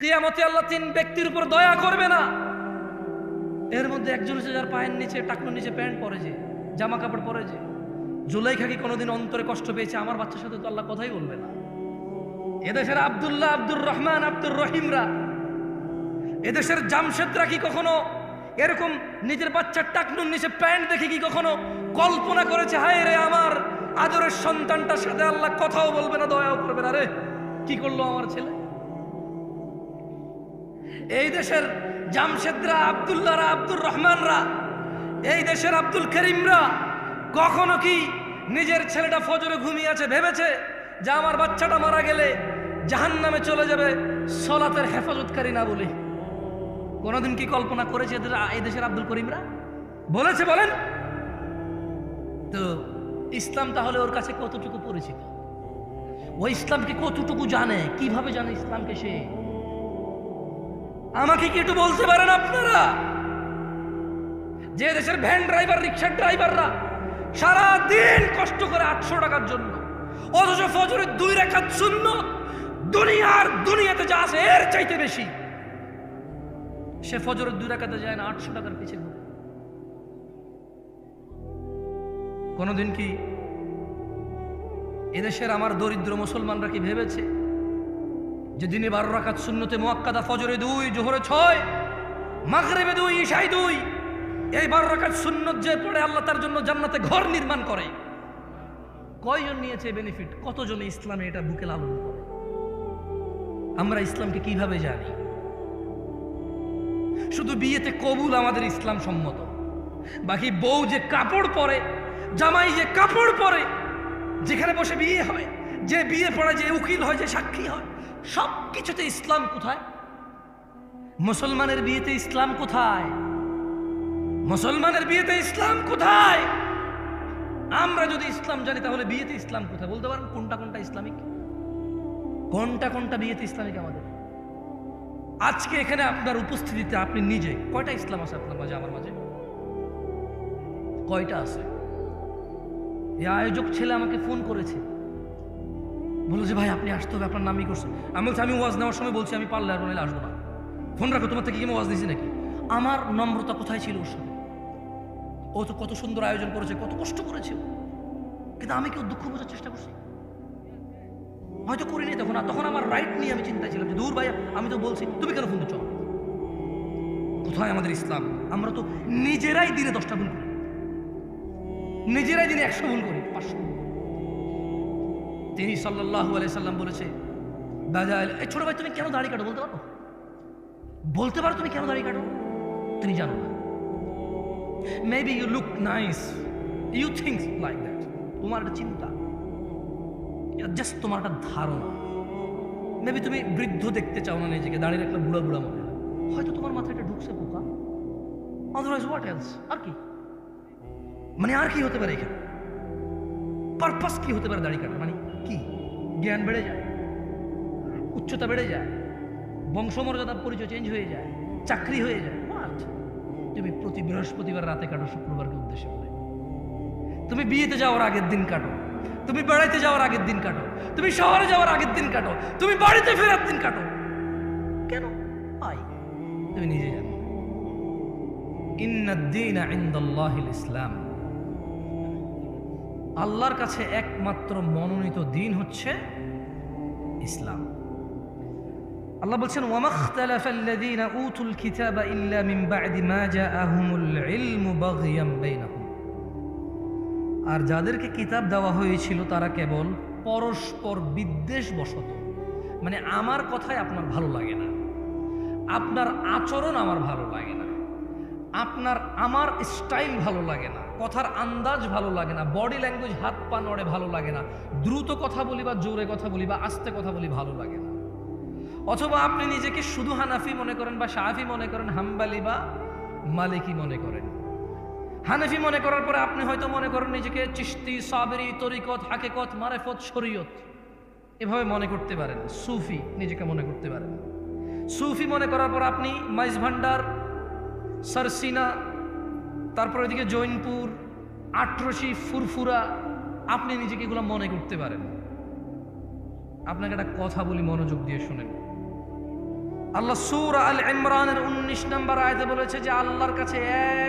কিয়ামতে আল্লাহ তিন ব্যক্তির উপর দয়া করবে না। এর মধ্যে একজন হচ্ছে যার পায়ের নিচে টাকনুর নিচে প্যান্ট পরেছে জামা কাপড় পরেছে জুলাইখা কি কোনোদিন অন্তরে কষ্ট পেয়েছে, আমার বাচ্চার সাথে তো আল্লাহ কথাই বলবে না। এদেশের আব্দুল্লাহ আব্দুর রহমান, আব্দুর রহিমরা, এদেশের জামশেদরা কি কখনো এরকম নিজের বাচ্চার টাকনুর নিচে প্যান্ট দেখে কি কখনো কল্পনা করেছে, হায় রে আমার আদরের সন্তানটার সাথে আল্লাহ কথাও বলবে না, দয়াও করবে না রে? কি করল আমার ছেলে? এই দেশের জামশেদরা, আবদুল্লাহরা, আব্দুর রহমানরা, এই দেশের আব্দুল করিমরা কখনো কি নিজের ছেলেটা ফজরে ঘুমিয়ে আছে ভেবেছে যে আমার বাচ্চাটা মারা গেলে জাহান নামে চলে যাবে, সলাতের হেফাজতকারী না বলে? কোনোদিন কি কল্পনা করেছে এই দেশের আব্দুল করিমরা? বলেছে বলেন। তো ইসলাম তাহলে ওর কাছে কতটুকু পরিচিত? ও ইসলামকে কতটুকু জানে? কীভাবে জানে ইসলামকে সে? আমাকে কি একটু বলতে পারেন আপনারা? যে দেশের ভ্যান ড্রাইভার, রিক্সার ড্রাইভাররা সারা দিন কষ্ট করে আটশো টাকার জন্য, অথচ ফজরের দুই রেখা শূন্য দুনিয়ার দুনিয়াতে যা আছে এর চাইতে বেশি, সে ফজরের দুই রেখাতে যায় না, আটশো টাকার পিছে ঘুরে। কোনোদিন কি এদেশের আমার দরিদ্র মুসলমানরা কি ভেবেছে যে দিনে বারো রাখাত শূন্যতে মোয়াক্কাদা ফজরে দুই, জোহরে ছয়, মাগরেবে দুই ঈশাই দুই, এই বারো রাখাত শূন্যত যে পড়ে আল্লাহ তার জন্য জান্নাতে ঘর নির্মাণ করে। কয়জন নিয়েছে বেনিফিট কতজন ইসলামে এটা বুকে লালন করে? আমরা ইসলামকে কীভাবে জানি? শুধু বিয়েতে কবুল আমাদের ইসলাম সম্মত। বাকি বউ যে কাপড় পরে, জামাই যে কাপড় পরে, যেখানে বসে বিয়ে হয়, যে বিয়ে পড়ে যে উকিল হয়, যে সাক্ষী হয় সব কিছুতে ইসলাম কোথায়? মুসলমানের বিয়েতে ইসলাম কোথায়? মুসলমানের বিয়েতে ইসলাম কোথায়? আমরা যদি ইসলাম জানি, তাহলে বিয়েতে ইসলাম কোথায়? বলতে পারেন কোনটা কোনটা ইসলামিক? কোনটা কোনটা বিয়েতে ইসলামিক আমাদের? আজকে এখানে আপনার উপস্থিতিতে আপনি নিজে, কয়টা ইসলাম আছে আপনার মাঝে, আমার মাঝে? কয়টা আছে? এই আয়োজক ছেলে আমাকে ফোন করেছে। বলল যে, ভাই, আপনি আসতে হবে, আপনার নামই করছেন। আমি বলছি, আমি ওয়াজ নেওয়ার সময় বলছি, আমি পারলে আর নাহলে আসব না। ফোন রাখো, তোমার থেকে কি আমি ওয়াজ দিয়েছি নাকি? আমার নম্রতা কোথায় ছিল ওর সাথে ও তো কত সুন্দর আয়োজন করেছে, কত কষ্ট করেছে। কিন্তু আমি কেউ দুঃখ বোঝার চেষ্টা করছি? হয়তো করিনি তখন, আর তখন আমার রাইট নিয়ে আমি চিন্তা ছিলাম যে, দূর ভাই আমি তো বলছি, তুমি কেন ফোন চল কোথায় আমাদের ইসলাম? আমরা তো নিজেরাই দিনে দশটা ভুল করি। নিজেরাই দিনে একশো ভুল করি, পাঁচশো ভুল। তিনি সাল্লাহ সাল্লাম বলেছে এই ছোট ভাই, তুমি কেন দাড়ি কাটো বলতে পারো বলতে পারো তুমি কেন দাড়ি কাটো? তুমি জানো না। Maybe you look nice you think like that তোমার একটা চিন্তা। জাস্ট তোমার একটা ধারণা। মেবি তুমি বৃদ্ধ দেখতে চাও না নিজেকে, দাঁড়িয়ে একটা বুড়া বুড়া মনে হয়। হয়তো তোমার মাথায় এটা ঢুকছে পোকা। আদারওয়াইজ হোয়াট এলস আর কি? মানে আর কি হতে পারে এখানে? পারপাস কি হতে পারে দাড়ি কাটা মানে কি? জ্ঞান বেড়ে যায়, উচ্চতা বেড়ে যায় বংশমর্যাদার পরিচয় চেঞ্জ হয়ে যায়, চাকরি হয়ে যায়? তুমি প্রতি বৃহস্পতিবার রাতে কাটো, শুক্রবারকে উদ্দেশ্য করে তুমি বিয়েতে যাওয়ার আগের দিন কাটো, তুমি বেড়াইতে যাওয়ার আগের দিন কাটো, তুমি শহরে যাওয়ার আগের দিন কাটো, তুমি বাড়িতে ফেরার দিন কাটো। কেন? আই তুমি নিজে জানো। ইন্নাদ্দিন ইসলাম। আল্লাহর কাছে একমাত্র মনোনীত দিন হচ্ছে ইসলাম। আল্লাহ বলছেন ওয়ামাখতালাফাল্লাযীনা উতুল কিতাবা ইল্লা মিন বা'দি মা জাআহুমুল ইলমু বাগয়াম বাইনাহুম। আর যাদেরকে কিতাব দেওয়া হয়েছিল, তারা কেবল পরস্পর বিদ্বেষ বশত মানে আমার কথাই আপনার ভালো লাগে না। আপনার আচরণ আমার ভালো লাগে না। আপনার, আমার স্টাইল ভালো লাগে না। কথার আন্দাজ ভালো লাগে না বডি ল্যাঙ্গুয়েজ হাত পা নড়ে ভালো লাগে না, দ্রুত কথা বলি বা জোরে কথা বলি বা আস্তে কথা বলি ভালো লাগে না। অথবা আপনি নিজেকে শুধু হানাফি মনে করেন বা সাহাফি মনে করেন, হাম্বালি বা মালিকি মনে করেন। হানাফি মনে করার পরে আপনি হয়তো মনে করেন নিজেকে চিস্তি সাবেরি, তরিকত, হাকেকত, মারেফত, শরীয়ত এভাবে মনে করতে পারেন, সুফি নিজেকে মনে করতে পারেন। সুফি মনে করার পর আপনি মাইজ ভান্ডার সারসিনা তারপর এদিকে জৈনপুর আটরশি ফুরফুরা, আপনি নিজেকে এগুলো মনে করতে পারেন। আপনাকে একটা কথা বলি, মনোযোগ দিয়ে শুনেন। আল্লাহ সুর আল ইমরানের উনিশ নম্বর আয়তে বলেছে যে, আল্লাহর কাছে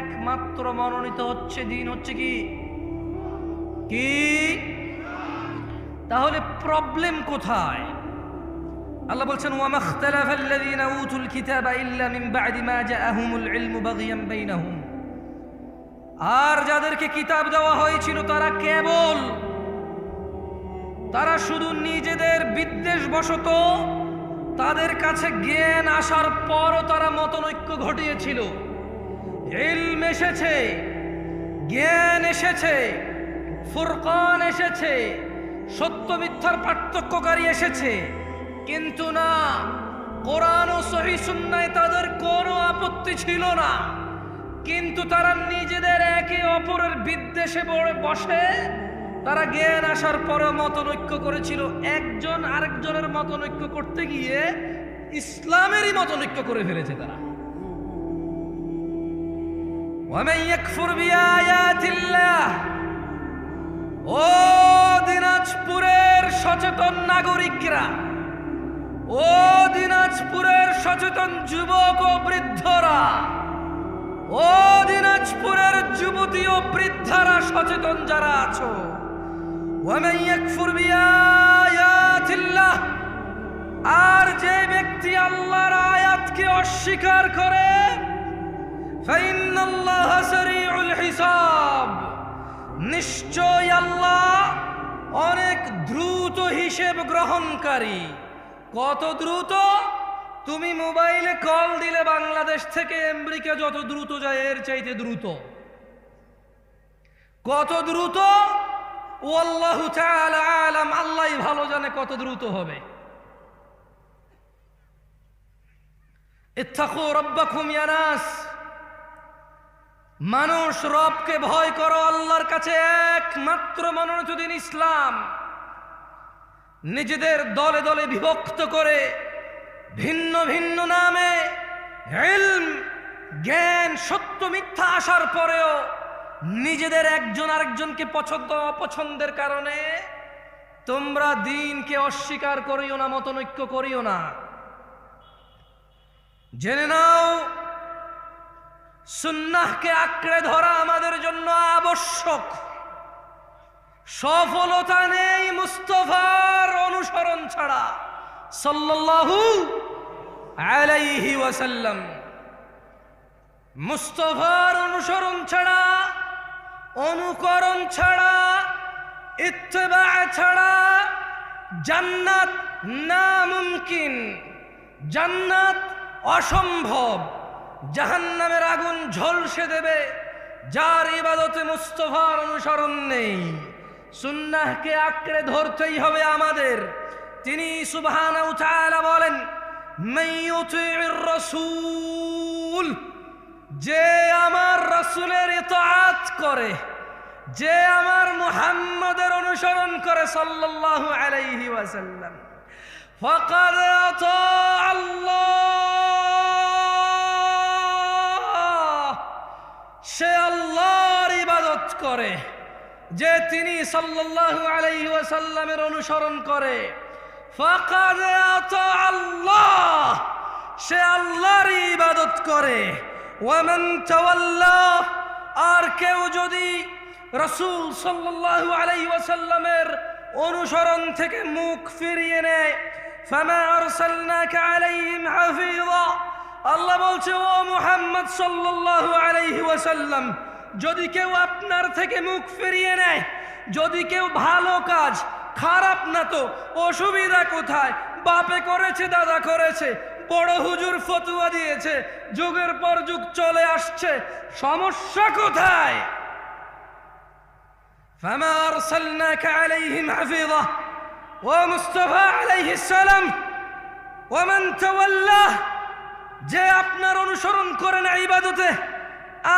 একমাত্র মনোনীত হচ্ছে দিন হচ্ছে কি? কি? তাহলে প্রবলেম কোথায়? আল্লাহ বলছেন ওয়ামা ইখতালাফা আল্লাযীনা উতুল কিতাবা ইল্লা মিন বা'দি মা জাআহুমুল ইলমু বাগিয়ান বাইনাহুম। আর যাদেরকে কিতাব দেওয়া হয়েছিল, তারা কেবল, তারা শুধু নিজেদের বিদ্বেষ বশত তাদের কাছে জ্ঞান আসার পরও তারা মতনৈক্য ঘটিয়েছিল। ইলম এসেছে, জ্ঞান এসেছে, ফুরকান এসেছে, সত্য মিথ্যার পার্থক্যকারী এসেছে। কিন্তু না, কোরআন ও সহি তাদের কোনো আপত্তি ছিল না। কিন্তু তারা নিজেদের একে অপরের বিদ্বেষে বসে। তারা জ্ঞান আসার পরে মতনৈক্য করেছিল। একজন আরেকজনের মতনৈক্য করতে গিয়ে ইসলামেরই মতনৈক্য করে ফেলেছে তারা। ও দিনাজপুরের সচেতন নাগরিকরা, ও দিনাজপুরের সচেতন যুবক ও বৃদ্ধরা ও দিনাজপুরের যুবতী ও বৃদ্ধারা সচেতন যারা আছো আর যে ব্যক্তি আল্লাহর আয়াতকে অস্বীকার করে নিশ্চয় আল্লাহ অনেক দ্রুত হিসেব গ্রহণকারী। কত দ্রুত? তুমি মোবাইলে কল দিলে বাংলাদেশ থেকে আমেরিকা যত দ্রুত যায়, এর চাইতে দ্রুত। কত দ্রুত? ও আল্লাহ ভালো জানে কত দ্রুত হবে। ইত্তাকু রব্বাকুম ইয়া মানুষ রবকে ভয় করো, আল্লাহর কাছে একমাত্র মনোনীত দিন ইসলাম। নিজেদের দলে দলে বিভক্ত করে ভিন্ন ভিন্ন নামে জ্ঞান, সত্য, মিথ্যা আসার পরেও নিজেদের একজন আরেকজনকে পছন্দ, অপছন্দের কারণে তোমরা দিনকে অস্বীকার করিও না, মতনৈক্য করিও না। জেনে নাও, সুন্নাহকে আঁকড়ে ধরা আমাদের জন্য আবশ্যক। সফলতা নেই মুস্তফার অনুসরণ ছাড়া। সাল্লাল্লাহু আলাইহি ওয়াসাল্লাম। মুস্তফার অনুসরণ ছাড়া, অনুকরণ ছাড়া, ইত্তেবা ছাড়া জান্নাত না মুমকিন জান্নাত অসম্ভব। জাহান্নামের আগুন ঝলসে দেবে। যার ইবাদতে মুস্তফার অনুসরণ নেই। সুন্নাহকে আঁকড়ে ধরতেই হবে আমাদের। তিনি সুবহানাহু তাআলা বলেন রাসূল যে আমার রাসূলের ইতাআত করে, যে আমার মুহাম্মদের অনুসরণ করে সাল্লাল্লাহু আলাইহি ওয়াসাল্লাম। ফাকাদ আল্লাহ সে আল্লাহর ইবাদত করে, যে তিনি সাল্লাল্লাহু আলাইহি ওয়াসাল্লামের অনুসরণ করে। ফাকাদ আল্লাহ সে আল্লাহর ইবাদত করে। আর কেউ যদি রসুল সাল্লাল্লাহু আলাইহি ওয়াসাল্লামের অনুসরণ থেকে মুখ ফিরিয়ে নেয় আল্লাহ বলছে, ও মুহাম্মদ সাল্লাল্লাহু আলাইহি যদি কেউ আপনার থেকে মুখ ফিরিয়ে নেয়, যদি কেউ ভালো কাজ, খারাপ না তো, অসুবিধা কোথায়? বাপে করেছে, দাদা করেছে বড় হুজুর ফতুয়া দিয়েছে যুগের পর যুগ চলে আসছে সমস্যা কোথায় فما أرسلناك عليهم حفيظة ومصطفى عليه السلام ومن تولاه যে আপনার অনুসরণ করে না ইবাদতে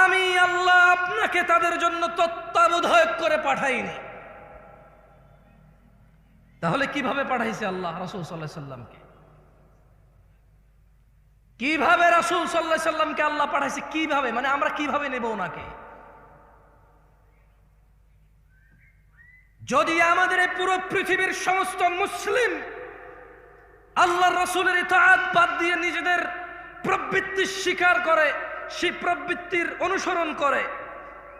আমি আল্লাহ আপনাকে তাদের জন্য তত্ত্বাবধায়ক করে পাঠাইনি তাহলে কিভাবে পাঠাইছে আল্লাহ রাসূল সাল্লাহ সাল্লামকে কীভাবে রাসূল সাল্লাহ সাল্লামকে আল্লাহ পাঠাইছে? কীভাবে? মানে আমরা কীভাবে নেব ওনাকে? যদি আমাদের পুরো পৃথিবীর সমস্ত মুসলিম আল্লাহ রসুলের ইতাআত বাদ দিয়ে নিজেদের প্রবৃত্তি স্বীকার করে সে প্রবৃত্তির অনুসরণ করে,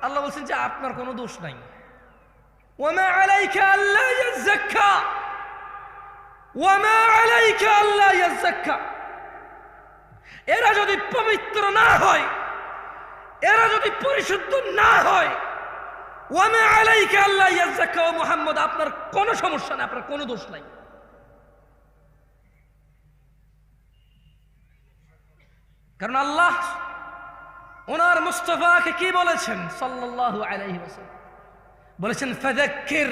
আল্লাহ বলছেন যে আপনার কোনো দোষ নাই। ওয়ামা আলাইকা আল্লাহ ওয়ামা আলাইকা আল্লাহ এরা যদি পবিত্র না হয়, এরা যদি পরিশুদ্ধ না হয়, ওয়ামা আলাইকা আল্লাহ ইয়াজ্জাক্কা ও মুহাম্মদ, আপনার কোনো সমস্যা নাই, আপনার কোনো দোষ নাই। কারণ আল্লাহ ওনার মুস্তফাকে কি বলেছেন? সাল্লাল্লাহু আলাইহি ওয়াসাল্লাম। বলেছেন, ফাযাক্কির।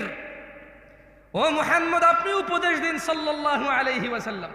ও মুহাম্মদ, আপনি উপদেশ দিন সাল্লাল্লাহু আলাইহি ওয়াসাল্লাম।